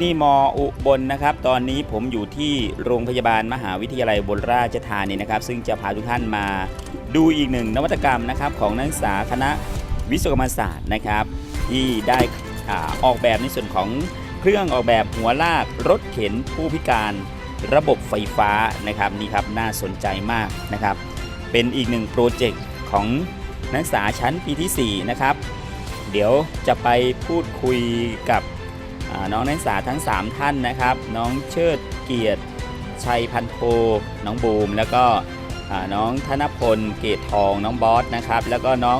ที่นี่มอุบลนะครับ ตอนนี้ผมอยู่ที่โรงพยาบาลมหาวิทยาลัยบนราชธานีนะครับ ซึ่งจะพาทุกท่านมาดูอีกหนึ่งนวัตกรรมนะครับของนักศึกษาคณะวิศวกรรมศาสตร์นะครับ ที่ได้อออกแบบในส่วนของเครื่องออกแบบหัวลากรถเข็นผู้พิการระบบไฟฟ้านะครับนี่ครับน่าสนใจมากนะครับ เป็นอีกหนึ่งโปรเจกต์ของนักศึกษาชั้นปีที่ 4 นะครับ เดี๋ยวจะไปพูดคุยกับ น้องนักศึกษาทั้ง 3 ท่านนะครับ น้องเชิดเกียรติชัยพันโทน้องบูม แล้วก็อ่าน้องธนพลเกตทองน้องบอสนะครับ แล้วก็น้อง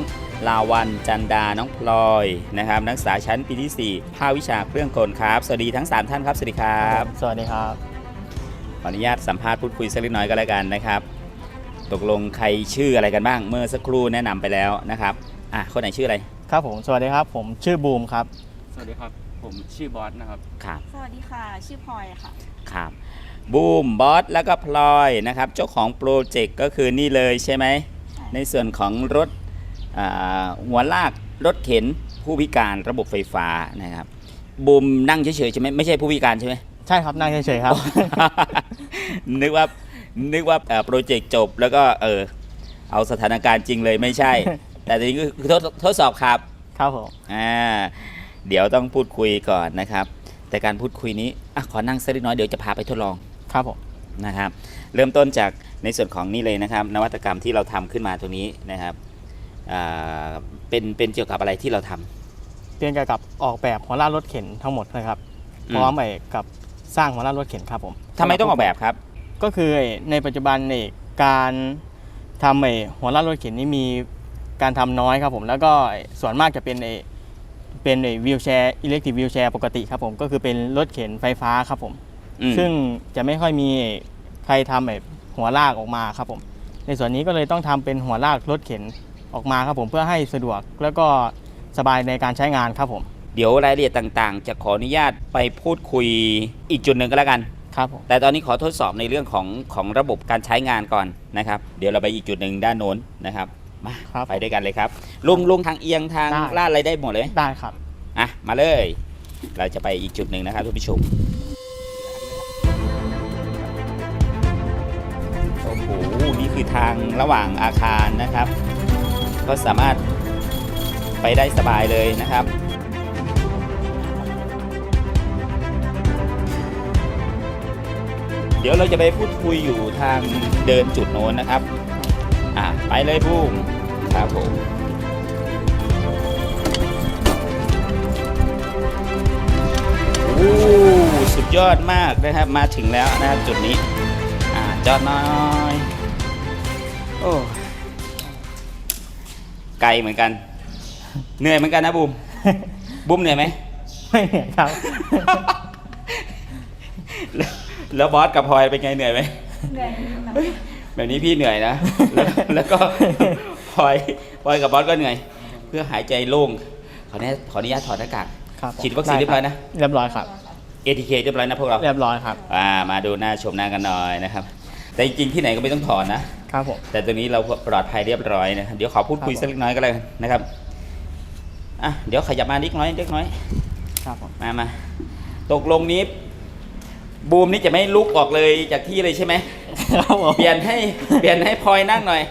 ลาวันจันดา น้องพลอยนะครับ นักศึกษาชั้นปีที่ 4 ภาควิชาเครื่องกลครับ สวัสดีทั้ง 3 ท่านครับ สวัสดีครับ สวัสดีครับ ขออนุญาตสัมภาษณ์พูดคุยสักเล็กน้อยก็แล้วกันนะครับ ตกลงใครชื่ออะไรกันบ้าง เมื่อสักครู่แนะนำไปแล้วนะครับ อะ คนไหนชื่ออะไร ครับผม สวัสดีครับ ผมชื่อบูมครับ สวัสดีครับ ผมชื่อบอสนะครับ ครับ สวัสดีค่ะ ชื่อพลอยค่ะ ครับบูมบอสแล้วก็พลอยนะครับ เจ้าของโปรเจกต์ก็คือนี่เลยใช่ไหมใช่ในส่วนของรถอ่าหัวลากรถเข็นผู้พิการระบบไฟฟ้านะครับบูมนั่งเฉยๆใช่ไหมไม่ใช่ผู้พิการใช่ไหม ใช่ครับนั่งเฉยๆครับ นึกว่านึกว่าเอ่อโปรเจกต์จบแล้วก็เออเอาสถานการณ์จริงเลยไม่ใช่ แต่ทีนี้ก็คือทดทดสอบครับ ครับผม อ่า เดี๋ยวต้องพูดคุยก่อนนะครับ แต่การพูดคุยนี้อะขอนั่งสักเล็กน้อยเดี๋ยวจะพาไปทดลองครับผมนะครับ เริ่มต้นจากในส่วนของนี่เลยนะครับ นวัตกรรมที่เราทำขึ้นมาตรงนี้นะครับอ่าเป็นเป็นเกี่ยวกับอะไรที่เราทำเรียนเกี่ยวกับออกแบบหัวลากรถเข็นทั้งหมดนะครับอืมพร้อมไปกับสร้างหัวลากรถเข็นครับผมทำไมต้องออกแบบครับ ก็คือในปัจจุบันเนี่ยการทำไอ้หัวลากรถเข็นนี่มีการทำน้อยครับผมแล้วก็ส่วนมากจะเป็นไอ้ เป็นไอ้วีลแชร์อิเล็กทริกวีลแชร์ปกติครับผมก็คือเป็นรถเข็นไฟฟ้าครับผม อืมซึ่งจะไม่ค่อยมีใครทำแบบหัวลากออกมาครับผม ในส่วนนี้ก็เลยต้องทำเป็นหัวลากรถเข็นออกมาครับผมเพื่อให้สะดวกแล้วก็สบายในการใช้งานครับผมเดี๋ยวรายละเอียดต่างๆ จะขออนุญาตไปพูดคุยอีกจุดหนึ่งก็แล้วกัน ครับผม แต่ตอนนี้ขอทดสอบในเรื่องของของระบบการใช้งานก่อนนะครับ เดี๋ยวเราไปอีกจุดหนึ่งด้านโน้นนะครับ มาครับไปด้วยกันเลยครับลุงลุงทางเอียงทางได้ ลาดอะไรได้หมดเลยได้ครับ อะมาเลย เราจะไปอีกจุดหนึ่งนะครับทุกผู้ชมโอ้โหนี่คือทางระหว่างอาคารนะครับ ก็สามารถไปได้สบายเลยนะครับ เดี๋ยวเราจะไปพูดคุยอยู่ทางเดินจุดโน้นนะครับอะ ไปเลยบูมครับผมโอ้สุดยอดมากนะครับมาถึงแล้วนะครับจุดนี้อ่าจอดหน้อยโอ้ไกลเหมือนกัน เหนื่อยเหมือนกันนะบูมบูมเหนื่อยไหมไม่เหนื่อยครับ แล้วแล้วบอสกับพลอยเป็นไงเหนื่อยไหมเหนื่อยนิดหน่อย แบบนี้พี่เหนื่อยนะแล้วแล้วก็พลอยพลอยกับบอสก็เหนื่อย เพื่อหายใจโล่งขออนุญาตขออนุญาตถอดหน้ากากครับผมฉีดวัคซีนเรียบร้อยนะ เรียบร้อยครับ ATK เรียบร้อยนะพวกเรา เรียบร้อยครับ อ่า มาดูหน้าชมหน้ากันหน่อยนะครับ แต่จริงๆที่ไหนก็ไม่ต้องถอนนะ ครับผม แต่ตรงนี้เราปลอดภัยเรียบร้อยนะครับ เดี๋ยวขอพูดคุยครับผมสักเล็กน้อยก็แล้วกันนะครับ อะ เดี๋ยวขยับมาเล็กน้อยเล็กน้อย ครับผม มามา ตกลงนี้ บูมนี่จะไม่ลุกออกเลยจากที่เลยใช่ไหม ครับผมเปลี่ยนให้เปลี่ยนให้พลอยนั่งหน่อย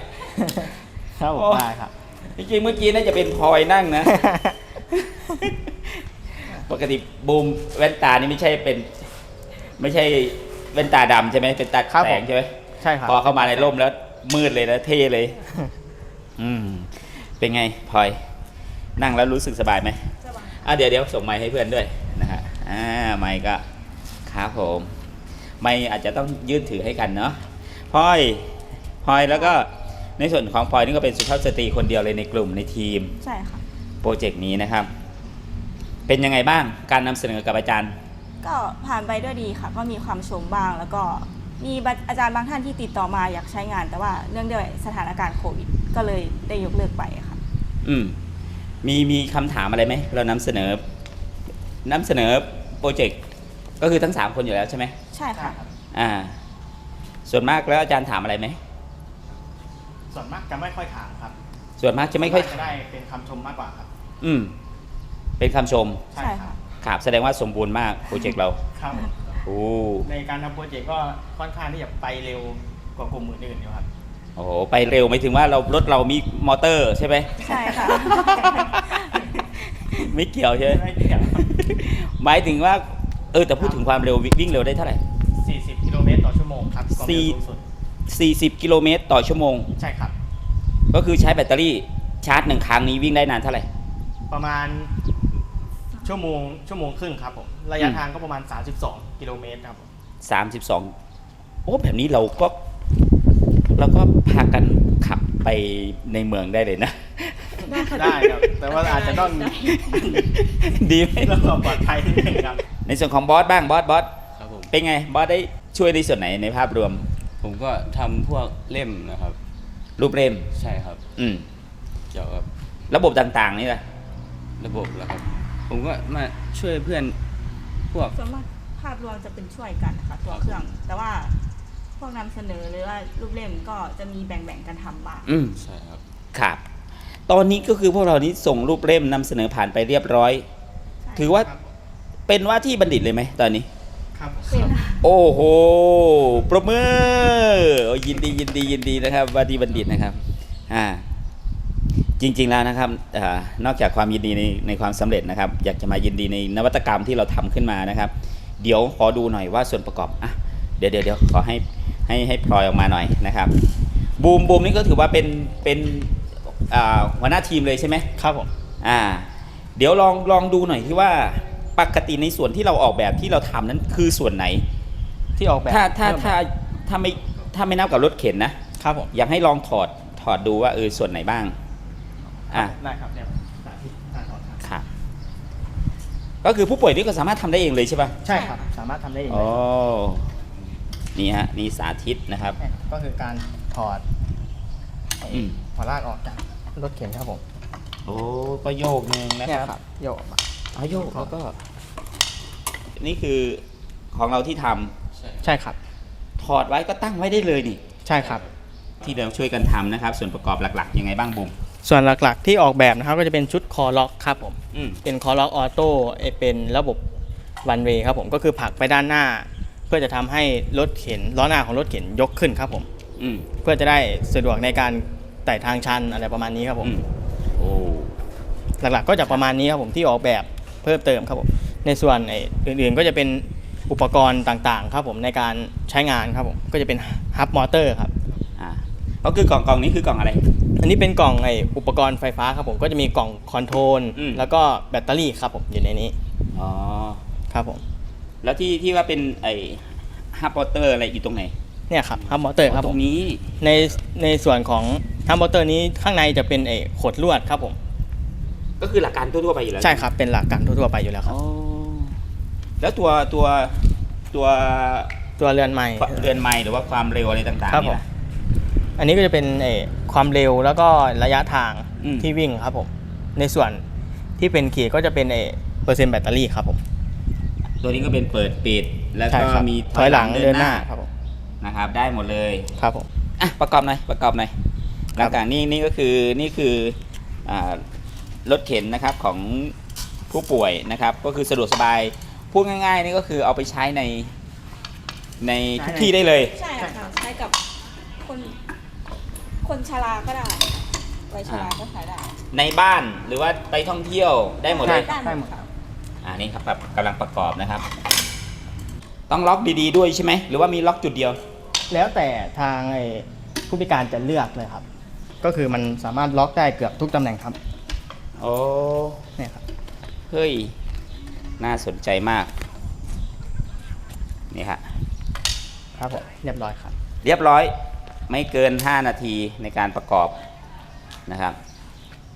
ครับผมโอ้ได้ครับจริงๆเมื่อกี้น่าจะเป็นพลอยนั่งนะ ปกติบูมแว่นตานี่ไม่ใช่เป็น ไม่ใช่แว่นตาดำใช่ไหมเป็นตาครับแสผมงใช่ไหมใช่ครับ พอเข้ามาในร่มแล้วมืดเลยนะเท่เลย อืม เป็นไงพลอย นั่งแล้วรู้สึกสบายไหมสบาย อะเดี๋ยวเดี๋ยวส่งไมค์ให้เพื่อนด้วยนะฮะอ่าไมค์ก็ครับผม ไมค์อาจจะต้องยื่นถือให้กันเนาะพลอยพลอยแล้วก็ในส่วนของพลอยนี่ก็เป็นสุภาพสตรีคนเดียวเลยในกลุ่มในทีมใช่ค่ะ โปรเจกต์นี้นะครับ เป็นยังไงบ้างการนำเสนอกับอาจารย์ ก็ผ่านไปด้วยดีค่ะ ก็มีความชมบ้างแล้วก็มีอาจารย์บางท่านที่ติดต่อมาอยากใช้งาน แต่ว่าเนื่องด้วยสถานการณ์โควิด ก็เลยได้ยกเลิกไปค่ะ อืมมีมีคำถามอะไรไหมเรานำเสนอนำเสนอโปรเจกต์ก็คือทั้งสามคนอยู่แล้วใช่ไหม ใช่ค่ะอ่า ส่วนมากแล้วอาจารย์ถามอะไรไหม ส่วนมากจะไม่ค่อยถามครับส่วนมากจะไม่ค่อย จะได้เป็นคำชมมากกว่าครับ อืม เป็นคำชมใช่ค่ะอครับแสดงว่าสมบูรณ์มากโปรเจกต์เรา ครับ โอ้ ในการทำโปรเจกต์ก็ค่อนข้างที่จะไปเร็วกว่ากลุ่มอื่นๆอยู่ครับ โอ้โห ไปเร็วหมายถึงว่าเรารถเรามีมอเตอร์ใช่ไหม ใช่ค่ะ ไม่เกี่ยวใช่ไหมไม่เกี่ยว หมายถึงว่า เออแต่พูดถึงความเร็ววิ่งเร็วได้เท่าไหร่40กิ โลเมตรต่อชั่วโมงครับความเร็วสูงสุด40 กิโลเมตรต่อชั่วโมง ใช่ครับ ก็คือใช้แบตเตอรี่ชาร์จหนึ่งครั้งนี้วิ่งได้นานเท่าไหร่ ประมาณชั่วโมงชั่วโมงครึ่งครับผม ระยะอืมทางก็ประมาณ 32 กิโลเมตรครับผม32 โอ้แบบนี้เราก็เราก็พากันขับไปในเมืองได้เลยนะ ได้ครับ แต่ว่าอาจจะต้องดีไหมเรื่องความปลอดภัยนิดนึงครับ ในส่วนของบอสบ้างบอสบอสครับผมเป็นไงบอสได้ ช่วยในส่วนไหนในภาพรวม ผมก็ทำพวกเล่มนะครับ รูปเล่ม ใช่ครับ อืม เกี่ยวกับระบบต่างๆ นี่แหละระบบแล้วครับ ผมก็มาช่วยเพื่อนพวก ส่วนมากภาพรวมจะเป็นช่วยกันนะคะตัวเครื่อง แต่ว่าพวกนำเสนอหรือว่ารูปเล่มก็จะมีแบ่งๆกันทำบ้าง อืม ใช่ครับ ครับ ตอนนี้ก็คือพวกเรานี้ส่งรูปเล่มนำเสนอผ่านไปเรียบร้อย ใช่ถือว่าเป็นว่าที่บัณฑิตเลยไหมตอนนี้ ครับผมเป็นค่ะ โอ้โหประมือโอ้ยินดียินดียินดีนะครับว่าที่บัณฑิตนะครับอ่าจริงๆแล้วนะครับอานอกจากความยินดีในในความสำเร็จนะครับ อยากจะมายินดีในนวัตกรรมที่เราทำขึ้นมานะครับ เดี๋ยวขอดูหน่อยว่าส่วนประกอบอะเดี๋ยวเดี๋ยวเดี๋ยวขอให้ให้ให้พลอยออกมาหน่อยนะครับบูมบูมนี่ก็ถือว่าเป็นเป็นอ่าหัวหน้าทีมเลยใช่ไหมครับผมอ่าเดี๋ยวลองลองดูหน่อยที่ว่าปกติในส่วนที่เราออกแบบที่เราทำนั้นคือส่วนไหน ที่ออกแบบถ้าถ้าเพิ่มถ้าถ้าไม่ถ้าไม่นับกับรถเข็นนะครับผมอยากให้ลองถอดถอดดูว่าเออส่วนไหนบ้างอะได้ครับเดี๋ยวสาธิตการถอดครับค่ะก็คือผู้ป่วยนี่ก็สามารถทำได้เองเลยใช่ป่ะใช่ครับ สามารถทำได้เองอ๋เลอยนี่ฮะนี่สาธิตนะครับเนี่ยก็คือการถอดไอ้อืม หัวลากออกจากรถเข็นครับผมโอ้ก็โยกหนึ่งนะเนี่ยคครัรับบโยกออกมาอ๋อโยกแล้วก็ นี่คือของเราที่ทำ ใช่ใช่ครับ ถอดไว้ก็ตั้งไว้ได้เลยนี่ ใช่ครับ ที่เราช่วยกันทำนะครับ ส่วนประกอบหลักๆยังไงบ้างบุมส่วนหลักๆที่ออกแบบนะครับก็จะเป็นชุดคอล็อกครับผม อืมเป็นคอล็อกออโต้เป็นระบบวันเวย์ครับผมก็คือผลักไปด้านหน้า เพื่อจะทำให้รถเข็นล้อหน้าของรถเข็นยกขึ้นครับผม อืมเพื่อจะได้สะดวกในการไต่ทางชันอะไรประมาณนี้ครับผม อืมโอ้หลักๆก็จะประมาณนี้ครับผมที่ออกแบบเพิ่มเติมครับผมในส่วนไอ้อื่นๆก็จะเป็น อุปกรณ์ต่างๆ ครับผมในการใช้งานครับผมก็จะเป็นฮับมอเตอร์ครับ อ่าก็คือกล่องกล่องนี้คือกล่องอะไร อันนี้เป็นกล่องไอ้อุปกรณ์ไฟฟ้าครับผมก็จะมีกล่องคอนโทรลอืม แล้วก็แบตเตอรี่ครับผมอยู่ในนี้อ๋อ ครับผมแล้วที่ที่ว่าเป็นไอ้ฮับปอเตอร์อะไรอยู่ตรงไหนเนี่ยครับฮับมอเตอร์ครับตผรมงนี้ ในในส่วนของฮับมอเตอร์นี้ข้างในจะเป็นไอ้ขดลวดครับผมก็คือหลักการทั่วๆไปอยู่แล้วใช่ครับเป็นหลักการทั่วๆไปอยู่แล้วครับ อ๋อ แล้วตัวตัวตัวตัวเรือนใหม่ เรือนไม้หรือว่าความเร็วอะไรต่างๆครับนี่ผมล่ะ อันนี้ก็จะเป็นไอ้ความเร็วแล้วก็ระยะทางอืม ที่วิ่งครับผม ในส่วนที่เป็นขีดก็จะเป็นไอ้เปอร์เซ็นต์แบตเตอรี่ครับผมตัวนี้ก็เป็นเปิดปิด แล้วใช่ก็ครับมีถอยหลังเดินหน้าครับผมนะครับ ได้หมดเลย ครับผม อะประกอบหน่อยประกอบหน่อยหลังจากนี้นี่ก็คือนี่คืออ่ารถเข็นนะครับของผู้ป่วยนะครับ ก็คือสะดวกสบาย พูดง่ายๆนี่ก็คือเอาไปใช้ในในทุกที่ได้เลย ใช่ค่ะใช้กับคน คนชราก็ได้วัยชราก็ใช้ได้ในบ้านหรือว่าไปท่องเที่ยวได้หมดเลยใช่ครับได้หมดครับอ่านี่ครับแบบกำลังประกอบนะครับ ต้องล็อกดีๆด้วยใช่ไหมหรือว่ามีล็อกจุดเดียว แล้วแต่ทางไอ้ผู้พิการจะเลือกเลยครับ ก็คือมันสามารถล็อกได้เกือบทุกตำแหน่งครับ โอ้เนี่ยครับเฮ้ย น่าสนใจมาก นี่ฮะครับผมเรียบร้อยครับ เรียบร้อยไม่เกิน 5 นาทีในการประกอบนะครับ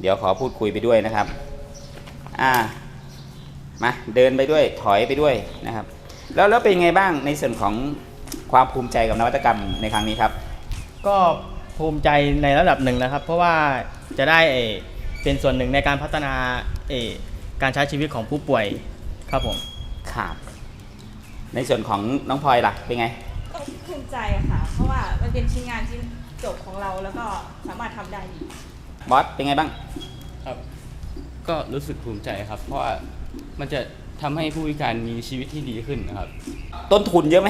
เดี๋ยวขอพูดคุยไปด้วยนะครับ อ่า มาเดินไปด้วยถอยไปด้วยนะครับ แล้วแล้วเป็นไงบ้างในส่วนของความภูมิใจกับนวัตกรรมในครั้งนี้ครับ ก็ภูมิใจในระดับหนึ่งนะครับ เพราะว่าจะได้เอ่อเป็นส่วนหนึ่งในการพัฒนาเอ่อการใช้ชีวิตของผู้ป่วย ครับผม ครับในส่วนของน้องพลอยล่ะเป็นไง ก็ภูมิใจค่ะ เพราะว่ามันเป็นชิ้นงานชิ้นจบของเราแล้วก็สามารถทำได้ดี บอสเป็นไงบ้าง ครับ ก็รู้สึกภูมิใจครับ เพราะว่ามันจะททำให้ผู้พิการมีชีวิตที่ดีขึ้นนะครับ ต้นทุนเยอะไหม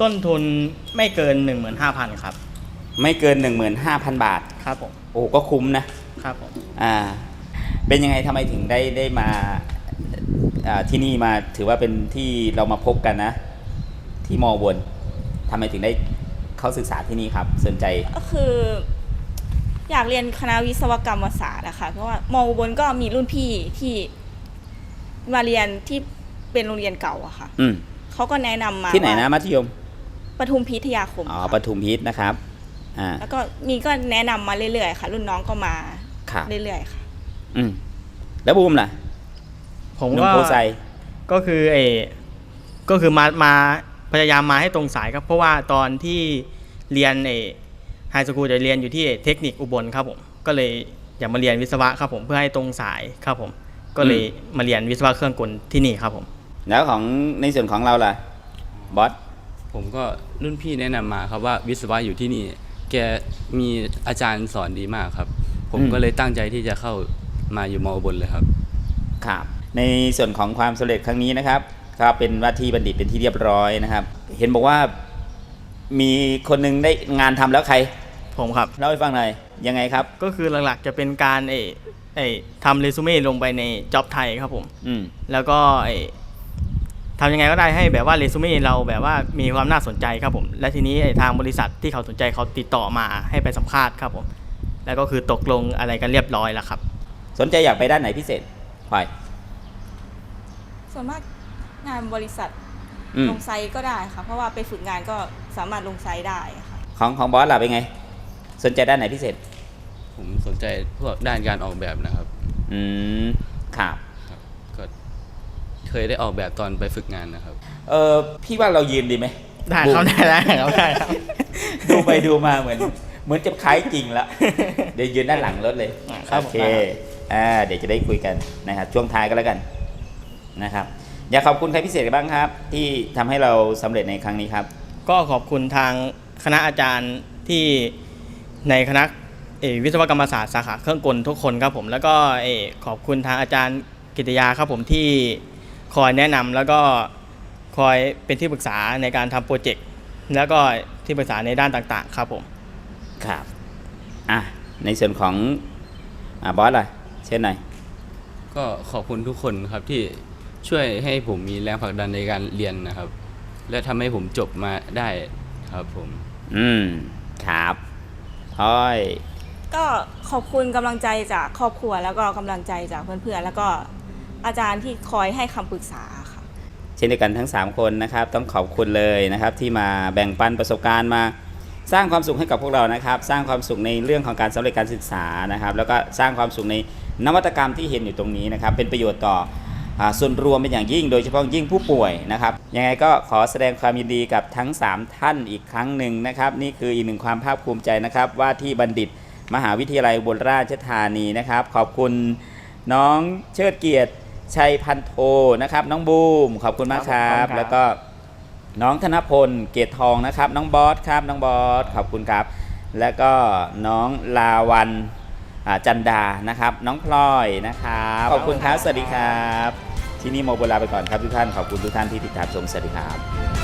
ต้นทุนไม่เกิน 15,000 ครับ ไม่เกิน 15,000 บาท ครับผม โอ้ก็คุ้มนะครับผม อ่า เป็นยังไงทำไมถึงได้ได้มาอ่า ที่นี่มาถือว่าเป็นที่เรามาพบกันนะ ที่มอวนทำไมถึงได้เข้าศึกษาที่นี่ครับสนใจก็คือ อยากเรียนคณะวิศวกรรมศาสตร์นะคะเพราะว่ามออุบลก็มีรุ่นพี่ที่มาเรียนที่เป็นโรงเรียนเก่าอะค่ะอืมเขาก็แนะนำมาที่ไหนนะว่ามัธยมปทุมพิทยาคมอ๋อค่ะปทุมพิษนะครับอ่าแล้วก็มีก็แนะนำมาเรื่อยๆค่ะ รุ่นน้องก็มาครับเรื่อยๆค่ะ อืมแล้วบูมล่ะ ผมหนุ่มก็โพไซก็คือเออก็คือมามาพยายามมาให้ตรงสายครับ เพราะว่าตอนที่เรียนเอไฮสคูลจะเรียนอยู่ที่เทคนิคอุบลครับผมก็เลยอยากมาเรียนวิศวะครับผมเพื่อให้ตรงสายครับผม ก็เลยมาเรียนวิศวะเครื่องกลที่นี่ครับผม แล้วของในส่วนของเราล่ะบอสผมก็รุ่นพี่แนะนำมาครับว่าวิศวะอยู่ที่นี่ แกมีอาจารย์สอนดีมากครับ ผมก็เลยตั้งใจที่จะเข้ามาอยู่มอบนเลยครับ ครับ ในส่วนของความสำเร็จครั้งนี้นะครับก็เป็นว่าที่บัณฑิตเป็นที่เรียบร้อยนะครับ เห็นบอกว่ามีคนหนึงได้งานทำแล้วใคร ผมครับ เล่าให้ฟังหน่อยยังไงครับ ก็คือหลักๆจะเป็นการเอเอทำเรซูเม่ลงไปในจ็อบไทยครับผมอืมแล้วก็เอ่อทำยังไงก็ได้ให้แบบว่าเรซูเม่เราแบบว่ามีความน่าสนใจครับผม และทีนี้ไอ้ทางบริษัทที่เขาสนใจเขาติดต่อมาให้ไปสัมภาษณ์ครับผม แล้วก็คือตกลงอะไรกันเรียบร้อยแล้วครับ สนใจอยากไปด้านไหนพิเศษพลอย ส่วนมากงานบริษัทอืมลงไซต์ก็ได้ค่ะ เพราะว่าไปฝึกงานก็สามารถลงไซต์ได้ค่ะ ของของบอสล่ะเป็นไง สนใจด้านไหนพิเศษ ผมสนใจพวกด้านการออกแบบนะครับอืมครับ ครับ ก็เคยได้ออกแบบตอนไปฝึกงานนะครับ เออพี่ว่าเรายืนดีไหมได้ครับได้ได้ครับได้ครับ ดูไปดูมาเหมือน เหมือนจะคล้ายจริงแล้วเดี๋ยวยืนด้านหลังรถเลยครับโอเค ผมได้ครับ อ่า เดี๋ยวจะได้คุยกันนะครับ ช่วงท้ายก็แล้วกัน นะครับ อยากขอบคุณใครพิเศษบ้างครับ ที่ทำให้เราสำเร็จในครั้งนี้ครับ ก็ขอบคุณทางคณะอาจารย์ที่ในคณะเอ่อวิศวกรรมศาสตร์สาขาเครื่องกลทุกคนครับผมแล้วก็เอ่อขอบคุณทางอาจารย์กิตยาครับผมที่คอยแนะนำแล้วก็คอยเป็นที่ปรึกษาในการทำโปรเจกต์แล้วก็ที่ปรึกษาในด้านต่างๆ ครับผมครับอะในส่วนของอ่าบอสล่ะเช่นไหนอยก็ขอบคุณทุกคนครับที่ ช่วยให้ผมมีแรงผลักดันในการเรียนนะครับ และทำให้ผมจบมาได้ครับผม อืม ครับพลอย ก็ขอบคุณกำลังใจจากครอบครัว แล้วก็กำลังใจจากเพื่อนๆแล้วก็อาจารย์ที่คอยให้คำปรึกษาค่ะ เช่นเดียวกันทั้ง 3 คนนะครับ ต้องขอบคุณเลยนะครับ ที่มาแบ่งปันประสบการณ์มา สร้างความสุขให้กับพวกเรานะครับ สร้างความสุขในเรื่องของการสำเร็จการศึกษานะครับ แล้วก็สร้างความสุขในนวัตกรรมที่เห็นอยู่ตรงนี้นะครับ เป็นประโยชน์ต่ออา ส่วนรวมเป็นอย่างยิ่งโดยเฉพาะยิ่งผู้ป่วยนะครับ ยังไงก็ขอแสดงความยินดีกับทั้ง 3 ท่านอีกครั้งหนึ่งนะครับ นี่คืออีกหนึ่งความภาคภูมิใจนะครับ ว่าที่บัณฑิตมหาวิทยาลัยอุบลราชธานีนะครับ ขอบคุณน้องเชิดเกียรติชัยพันโทนะครับ น้องบูม ขอบคุณมากครัครับบขอบคุณครับแล้วก็น้องธนพลเกตทองนะครับ น้องบอสครับน้องบอสขอบคุณครับ แล้วก็น้องลาวัน อ่าจันดานะครับ น้องพลอยนะครับขอบคุณครับสวัสดีครับ ที่นี่โมโบลาไปก่อนครับทุกท่านขอบคุณทุกท่านที่ติดตามชมสวัสดีครับ